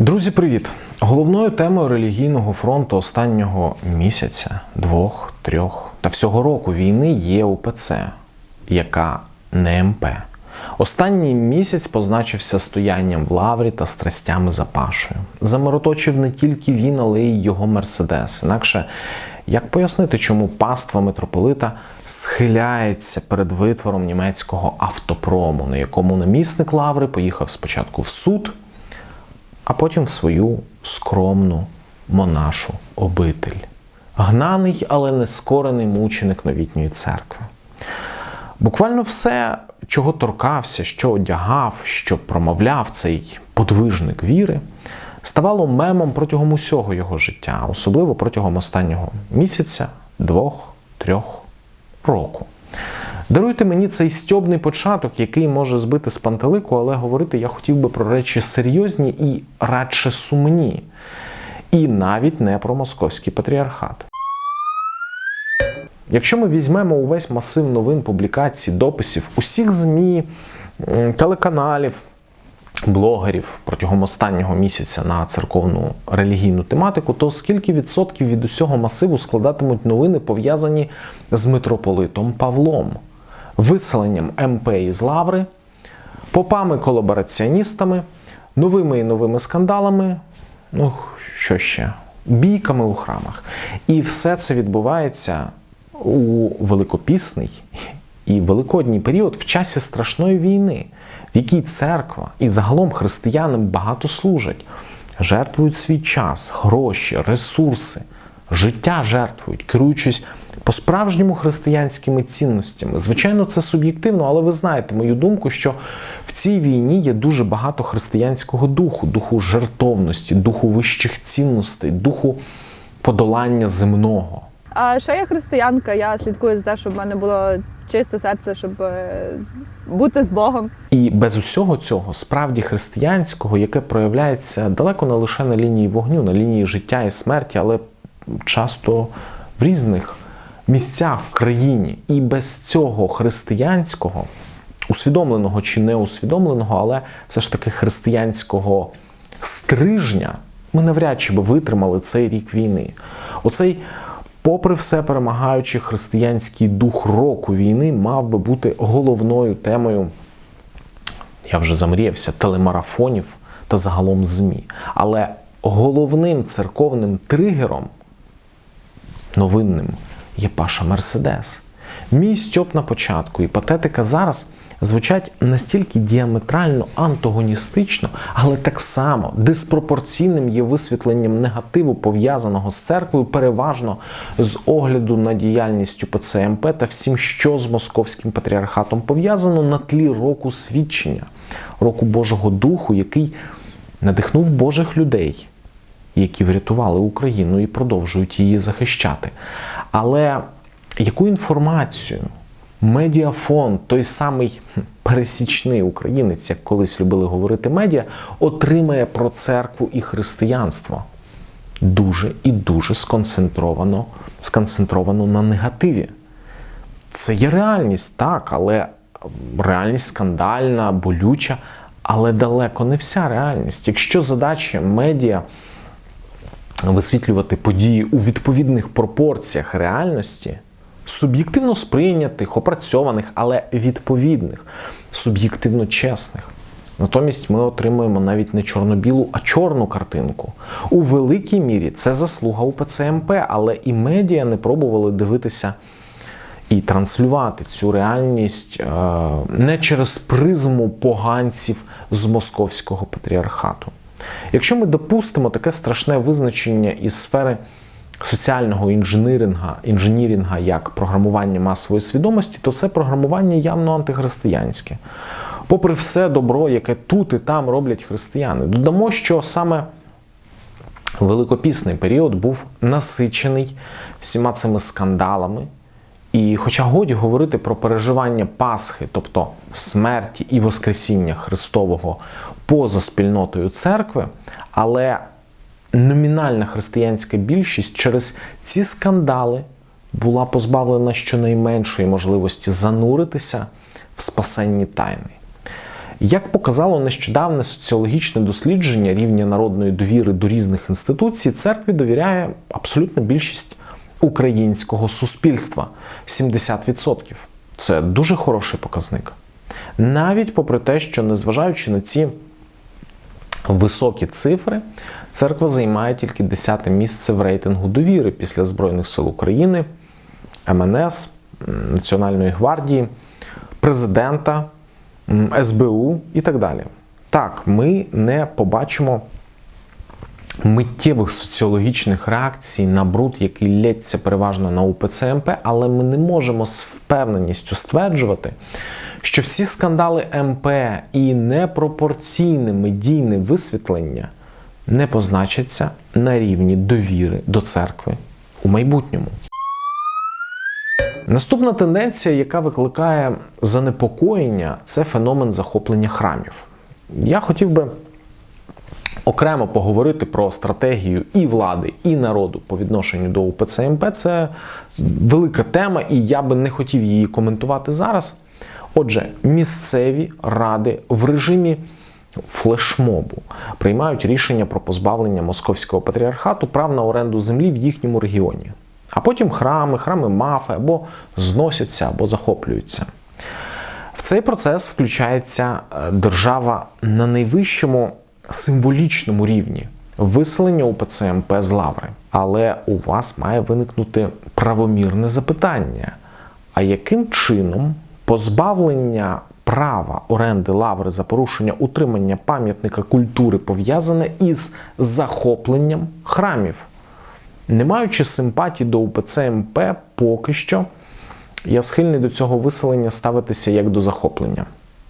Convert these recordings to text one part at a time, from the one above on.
Друзі, привіт! Головною темою релігійного фронту останнього місяця, двох, трьох та всього року війни є УПЦ, яка не МП. Останній місяць позначився стоянням в лаврі та страстями за пашою. Замироточив не тільки він, але й його мерседес. Інакше як пояснити, чому паства митрополита схиляється перед витвором німецького автопрому, на якому намісник лаври поїхав спочатку в суд, а потім в свою скромну монашу обитель. Гнаний, але не скорений мученик новітньої церкви. Буквально все, чого торкався, що одягав, що промовляв цей подвижник віри, ставало мемом протягом усього його життя, особливо протягом останнього місяця, двох, трьох року. Даруйте мені цей стьобний початок, який може збити з пантелику, але говорити я хотів би про речі серйозні і радше сумні. І навіть не про московський патріархат. Якщо ми візьмемо увесь масив новин, публікацій, дописів, усіх ЗМІ, телеканалів, блогерів протягом останнього місяця на церковну релігійну тематику, то скільки відсотків від усього масиву складатимуть новини, пов'язані з митрополитом Павлом, виселенням МП із Лаври, попами-колабораціоністами, новими і новими скандалами, ну що ще, бійками у храмах. І все це відбувається у великопісний і великодній період в часі страшної війни, в якій церква і загалом християни багато служать, жертвують свій час, гроші, ресурси, життя жертвують, керуючись по-справжньому християнськими цінностями. Звичайно, це суб'єктивно, але ви знаєте мою думку, що в цій війні є дуже багато християнського духу, духу жертовності, духу вищих цінностей, духу подолання земного. А ще я християнка, я слідкую за те, щоб в мене було чисте серце, щоб е, бути з Богом. І без усього цього справді християнського, яке проявляється далеко не лише на лінії вогню, на лінії життя і смерті, але часто в різних місцях в країні. І без цього християнського, усвідомленого чи неусвідомленого, але все ж таки християнського стрижня, ми навряд чи би витримали цей рік війни. Оцей попри все перемагаючи християнський дух року війни, мав би бути головною темою, я вже замріявся, телемарафонів та загалом ЗМІ. Але головним церковним тригером новинним є Паша Мерседес. Мій стьоп на початку і патетика зараз звучать настільки діаметрально антагоністично, але так само диспропорційним є висвітленням негативу, пов'язаного з церквою, переважно з огляду на діяльність УПЦ МП та всім, що з московським патріархатом пов'язано на тлі року свідчення, року Божого Духу, який надихнув Божих людей, які врятували Україну і продовжують її захищати. Але яку інформацію медіафонд, той самий пересічний українець, як колись любили говорити медіа, отримає про церкву і християнство? Дуже і дуже сконцентровано, сконцентровано на негативі. Це є реальність, так, але реальність скандальна, болюча, але далеко не вся реальність. Якщо задача медіа висвітлювати події у відповідних пропорціях реальності, суб'єктивно сприйнятих, опрацьованих, але відповідних, суб'єктивно чесних. Натомість ми отримуємо навіть не чорно-білу, а чорну картинку. У великій мірі це заслуга УПЦ МП, але і медіа не пробували дивитися і транслювати цю реальність е, не через призму поганців з московського патріархату. Якщо ми допустимо таке страшне визначення із сфери соціального інженеринга, інженірінга як програмування масової свідомості, то це програмування явно антихристиянське. Попри все добро, яке тут і там роблять християни, додамо, що саме великопісний період був насичений всіма цими скандалами. І, хоча годі говорити про переживання Пасхи, тобто смерті і Воскресіння Христового поза спільнотою церкви, але номінальна християнська більшість через ці скандали була позбавлена щонайменшої можливості зануритися в спасенні тайни. Як показало нещодавне соціологічне дослідження рівня народної довіри до різних інституцій, церкві довіряє абсолютна більшість українського суспільства 70%. Це дуже хороший показник. Навіть попри те, що незважаючи на ці високі цифри, церква займає тільки 10 місце в рейтингу довіри після Збройних сил України, МНС, Національної гвардії, президента, СБУ і так далі. Так, ми не побачимо миттєвих соціологічних реакцій на бруд, який лється переважно на УПЦ МП, але ми не можемо з впевненістю стверджувати, що всі скандали МП і непропорційне медійне висвітлення не позначаться на рівні довіри до церкви у майбутньому. Наступна тенденція, яка викликає занепокоєння, це феномен захоплення храмів. Я хотів би окремо поговорити про стратегію і влади, і народу по відношенню до УПЦ МП. Це велика тема, і я би не хотів її коментувати зараз. Отже, місцеві ради в режимі флешмобу приймають рішення про позбавлення московського патріархату прав на оренду землі в їхньому регіоні. А потім храми, храми мафи або зносяться, або захоплюються. В цей процес включається е, держава на найвищому символічному рівні виселення УПЦ МП з лаври. Але у вас має виникнути правомірне запитання: а яким чином позбавлення права оренди лаври за порушення утримання пам'ятника культури пов'язане із захопленням храмів? Не маючи симпатії до УПЦ МП, поки що я схильний до цього виселення ставитися як до захоплення.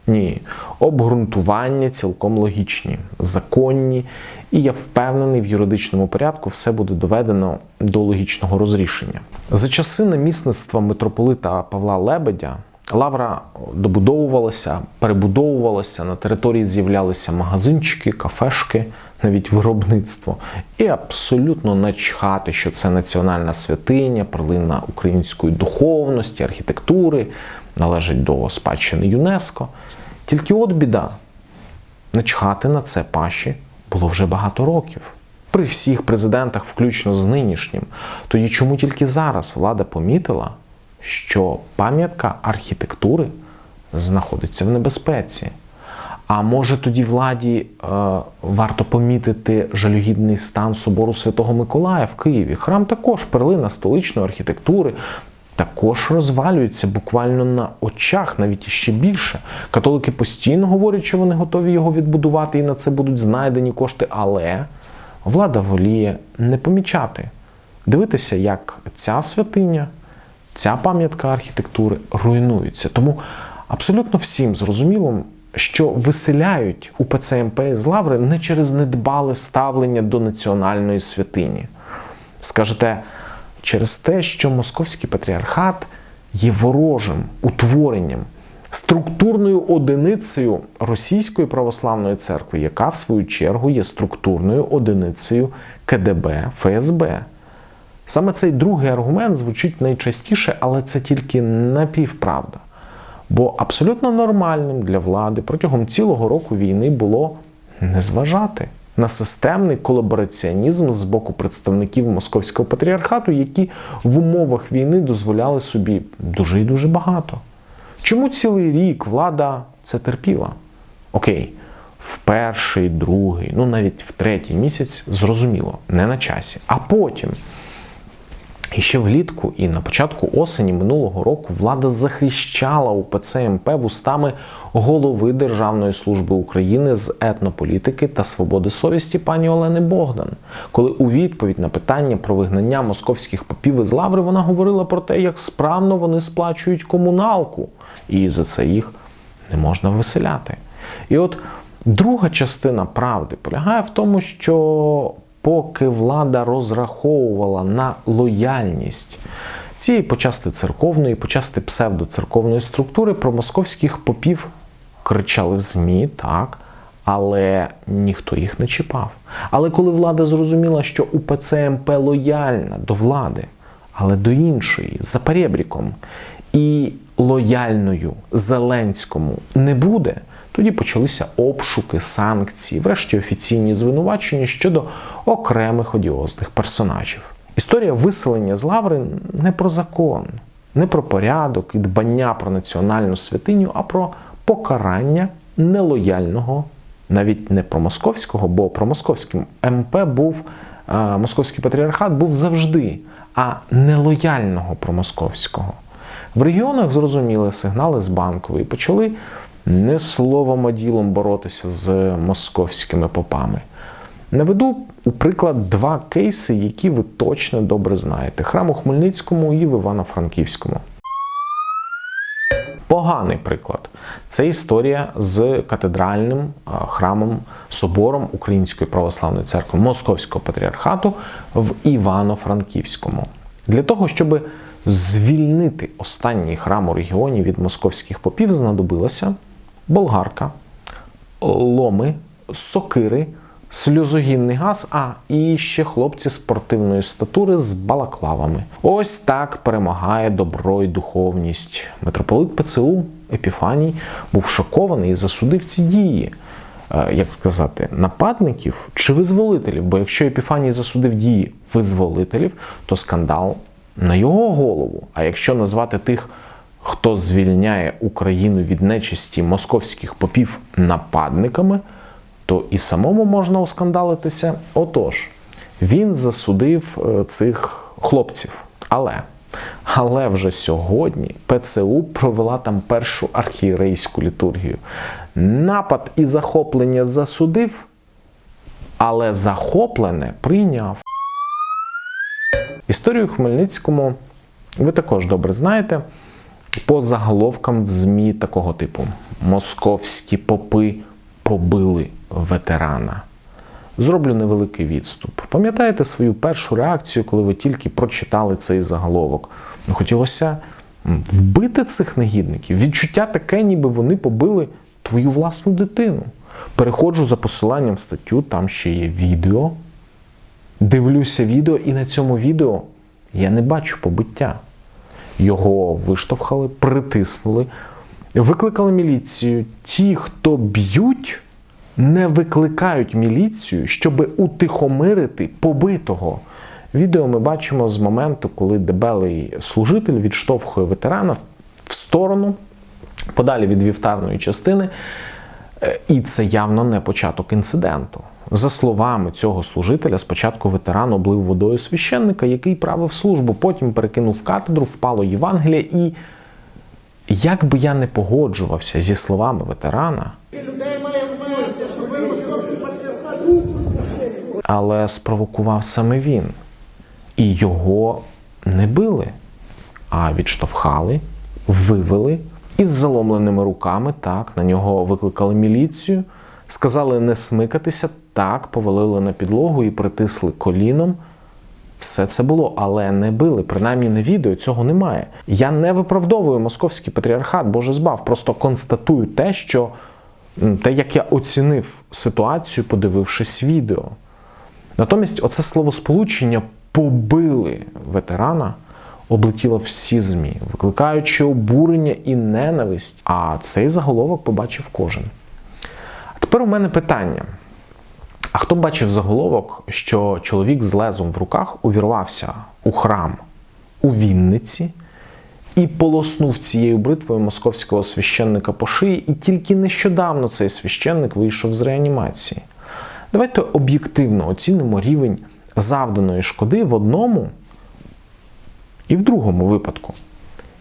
Ні, обґрунтування цілком логічні, законні, і я впевнений, в юридичному порядку все буде доведено до логічного розрішення. За часи намісництва митрополита Павла Лебедя лавра добудовувалася, перебудовувалася, на території з'являлися магазинчики, кафешки, навіть виробництво. І абсолютно начхати, що це національна святиня, перлина української духовності, архітектури, належить до спадщини ЮНЕСКО. Тільки от біда. Начхати на це паші було вже багато років. При всіх президентах, включно з нинішнім. Тоді чому тільки зараз влада помітила, що пам'ятка архітектури знаходиться в небезпеці? А може тоді владі е, варто помітити жалюгідний стан собору Святого Миколая в Києві? Храм також перлина столичної архітектури, також розвалюється буквально на очах, навіть іще більше. Католики постійно говорять, що вони готові його відбудувати і на це будуть знайдені кошти, але влада воліє не помічати, дивитися, як ця святиня, ця пам'ятка архітектури руйнується. Тому абсолютно всім зрозуміло, що виселяють у ПЦМП з лаври не через недбале ставлення до національної святині. Скажете, через те, що московський патріархат є ворожим утворенням, структурною одиницею Російської православної церкви, яка в свою чергу є структурною одиницею КДБ ФСБ. Саме цей другий аргумент звучить найчастіше, але це тільки напівправда. Бо абсолютно нормальним для влади протягом цілого року війни було не зважати на системний колабораціонізм з боку представників московського патріархату, які в умовах війни дозволяли собі дуже і дуже багато. Чому цілий рік влада це терпіла? Окей, в перший, другий, ну навіть в третій місяць зрозуміло, не на часі. А потім. І ще влітку і на початку осені минулого року влада захищала УПЦ МП вустами голови Державної служби України з етнополітики та свободи совісті пані Олени Богдан, коли у відповідь на питання про вигнання московських попів із лаври вона говорила про те, як справно вони сплачують комуналку, і за це їх не можна виселяти. І от друга частина правди полягає в тому, що поки влада розраховувала на лояльність цієї почасти церковної, почасти псевдоцерковної структури, про московських попів кричали в ЗМІ, так, але ніхто їх не чіпав. Але коли влада зрозуміла, що УПЦ МП лояльна до влади, але до іншої, за перебріком, і лояльною Зеленському не буде, Тоді почалися обшуки, санкції, врешті офіційні звинувачення щодо окремих одіозних персонажів. Історія виселення з лаври не про закон, не про порядок і дбання про національну святиню, а про покарання нелояльного, навіть не про московського, бо про московським МП був е, московський патріархат був завжди, а нелояльного промосковського. В регіонах зрозуміли сигнали з банкової почали не словом, а ділом боротися з московськими попами. Наведу у приклад два кейси, які ви точно добре знаєте: храм у Хмельницькому і в Івано-Франківському. Поганий приклад це історія з катедральним храмом собором Української православної церкви Московського патріархату в Івано-Франківському. Для того, щоб звільнити останній храм у регіоні від московських попів, знадобилася болгарка, ломи, сокири, сльозогінний газ, а і ще хлопці спортивної статури з балаклавами. Ось так перемагає добро і духовність. Митрополит ПЦУ Епіфаній був шокований і засудив ці дії. Е, Як сказати, нападників чи визволителів? Бо якщо Епіфаній засудив дії визволителів, то скандал на його голову. А якщо назвати тих, хто звільняє Україну від нечисті московських попів нападниками, то і самому можна оскандалитися. Отож, він засудив е, цих хлопців. Але, але вже сьогодні ПЦУ провела там першу архієрейську літургію. Напад і захоплення засудив, але захоплене прийняв. Історію Хмельницькому ви також добре знаєте по заголовкам в ЗМІ такого типу: Московські попи побили ветерана. Зроблю невеликий відступ. Пам'ятаєте свою першу реакцію, коли ви тільки прочитали цей заголовок? Ну, хотілося вбити цих негідників. Відчуття таке, ніби вони побили твою власну дитину. Переходжу за посиланням в статтю, там ще є відео. Дивлюся відео, і на цьому відео я не бачу побиття. Його виштовхали, притиснули, викликали міліцію. Ті, хто б'ють, не викликають міліцію, щоб утихомирити побитого. Відео ми бачимо з моменту, коли дебелий служитель відштовхує ветерана в сторону, подалі від вівтарної частини. Е, І це явно не початок інциденту. За словами цього служителя, спочатку ветеран облив водою священника, який правив службу, потім перекинув катедру, впало Євангелія. І як би я не погоджувався зі словами ветерана, але спровокував саме він. І його не били, а відштовхали, вивели із заломленими руками. Так, на нього викликали міліцію, сказали не смикатися, так, повалили на підлогу і притисли коліном. Все це було, але не били. Принаймні на відео цього немає. Я не виправдовую московський патріархат, Боже збав, просто констатую те, що те, як я оцінив ситуацію, подивившись відео. Натомість, оце словосполучення побили ветерана облетіло всі ЗМІ, викликаючи обурення і ненависть. А цей заголовок побачив кожен. А тепер у мене питання. А хто бачив заголовок, що чоловік з лезом в руках увірвався у храм у Вінниці і полоснув цією бритвою московського священника по шиї, і тільки нещодавно цей священник вийшов з реанімації? Давайте об'єктивно оцінимо рівень завданої шкоди в одному і в другому випадку.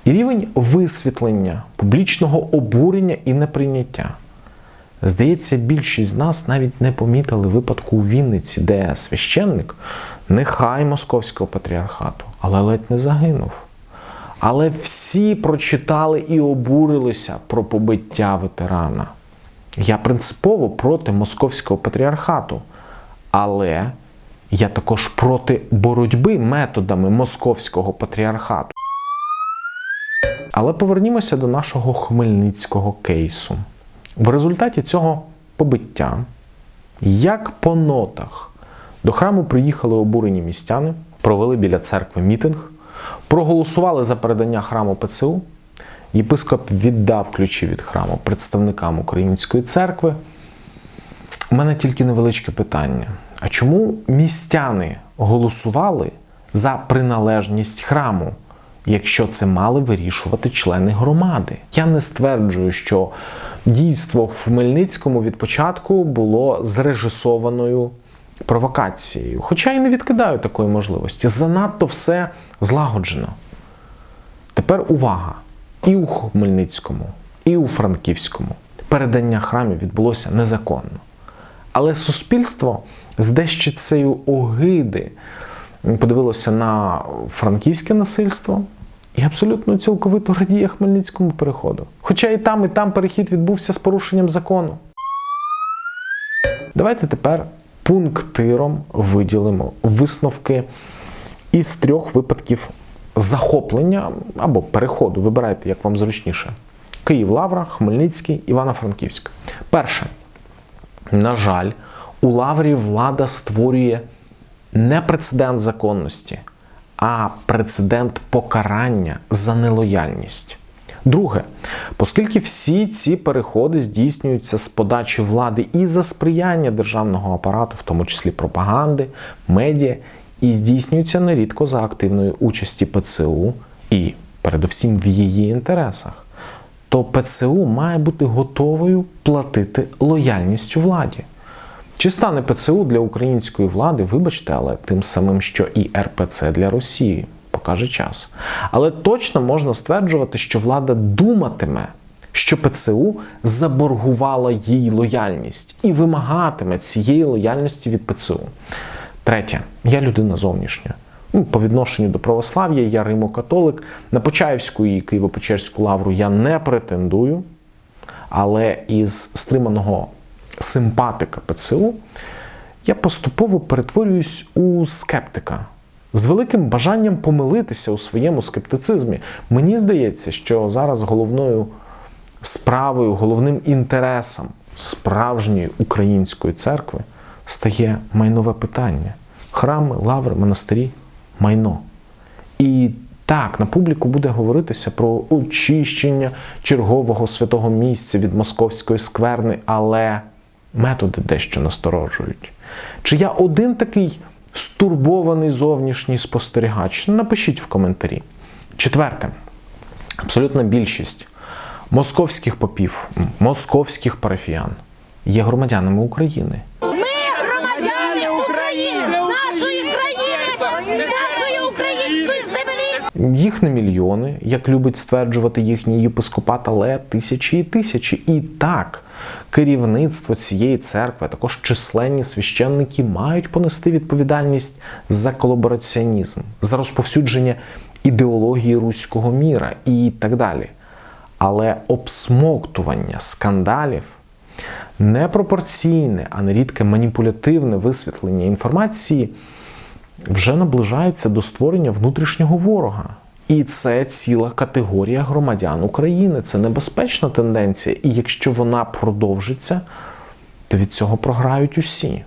І рівень висвітлення, публічного обурення і неприйняття. Здається, більшість з нас навіть не помітили випадку у Вінниці, де священник, нехай московського патріархату, але ледь не загинув. Але всі прочитали і обурилися про побиття ветерана. Я принципово проти московського патріархату, але я також проти боротьби методами московського патріархату. Але повернімося до нашого хмельницького кейсу. В результаті цього побиття, як по нотах, до храму приїхали обурені містяни, провели біля церкви мітинг, проголосували за передання храму ПЦУ, єпископ віддав ключі від храму представникам української церкви. У мене тільки невеличке питання: а чому містяни голосували за приналежність храму, якщо це мали вирішувати члени громади? Я не стверджую, що дійство в Хмельницькому від початку було зрежисованою провокацією. Хоча і не відкидаю такої можливості. Занадто все злагоджено. Тепер увага! І у Хмельницькому, і у Франківському передання храмів відбулося незаконно. Але суспільство з дещицею огиди подивилося на франківське насильство і абсолютно цілковито радіє Хмельницькому переходу. Хоча і там, і там перехід відбувся з порушенням закону. Давайте тепер пунктиром виділимо висновки із трьох випадків захоплення або переходу. Вибирайте, як вам зручніше. Київ, Лавра, Хмельницький, Івано-Франківськ. Перше. На жаль, у Лаврі влада створює не прецедент законності, а прецедент покарання за нелояльність. Друге, оскільки всі ці переходи здійснюються з подачі влади і за сприяння державного апарату, в тому числі пропаганди, медіа, і здійснюються нерідко за активної участі ПЦУ і, передусім, в її інтересах, то ПЦУ має бути готовою платити лояльністю владі. Чи стане ПЦУ для української влади, вибачте, але тим самим, що і РПЦ для Росії, покаже час. Але точно можна стверджувати, що влада думатиме, що ПЦУ заборгувала їй лояльність і вимагатиме цієї лояльності від ПЦУ. Третє, я людина зовнішня. Ну, По відношенню до православ'я, я римо-католик. На Почаївську і Києво-Печерську лавру я не претендую, але із стриманого симпатика ПЦУ я поступово перетворююсь у скептика з великим бажанням помилитися у своєму скептицизмі. Мені здається, що зараз головною справою, головним інтересом справжньої української церкви стає майнове питання: храми, лаври, монастирі, майно. І так, на публіку буде говоритися про очищення чергового святого місця від московської скверни, але методи дещо насторожують. Чи я один такий стурбований зовнішній спостерігач? Напишіть в коментарі. Четверте, абсолютна більшість московських попів, московських парафіян є громадянами України. Ми громадяни України з нашої країни, з нашої української землі. Їх не мільйони, як любить стверджувати їхній єпископат, але тисячі і тисячі. І так, керівництво цієї церкви, також численні священники мають понести відповідальність за колабораціонізм, за розповсюдження ідеології руського міра і так далі. Але обсмоктування скандалів непропорційне, а нерідке маніпулятивне висвітлення інформації вже наближається до створення внутрішнього ворога. І це ціла категорія громадян України. Це небезпечна тенденція. І якщо вона продовжиться, то від цього програють усі.